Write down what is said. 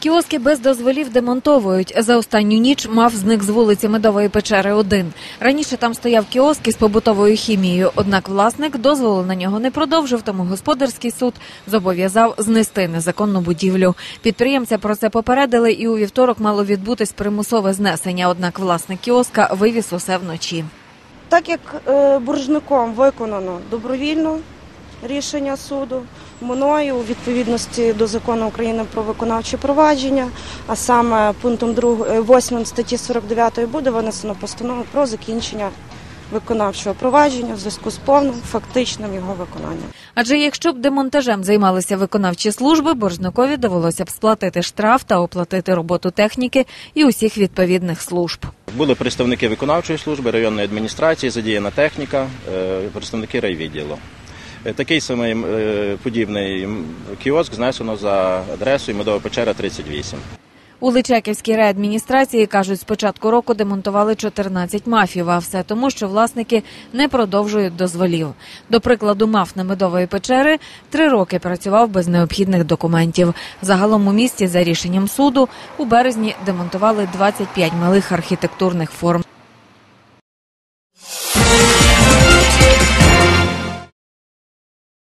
Кіоски без дозволів демонтовують. За останню ніч мав зник з вулиці Медової печери один. Раніше там стояв кіоск із побутовою хімією, однак власник дозволу на нього не продовжив, тому господарський суд зобов'язав знести незаконну будівлю. Підприємця про це попередили, і у вівторок мало відбутись примусове знесення. Однак власник кіоска вивіз усе вночі. Так як е, боржником виконано добровільно рішення суду, мною у відповідності до закону України про виконавче провадження, а саме пунктом 8 статті 49 буде винесено постанову про закінчення виконавчого провадження в зв'язку з повним фактичним його виконанням. Адже якщо б демонтажем займалися виконавчі служби, боржникові довелося б сплатити штраф та оплатити роботу техніки і усіх відповідних служб. Були представники виконавчої служби, районної адміністрації, задіяна техніка, е, представники райвідділу. Е, Такий самий е, подібний кіоск знесено за адресою Медова печера 38. У Личаківській райадміністрації кажуть, з початку року демонтували 14 мафів, а все тому, що власники не продовжують дозволів. До прикладу, маф на медової печери три роки працював без необхідних документів. Загалом у місті за рішенням суду у березні демонтували 25 малих архітектурних форм.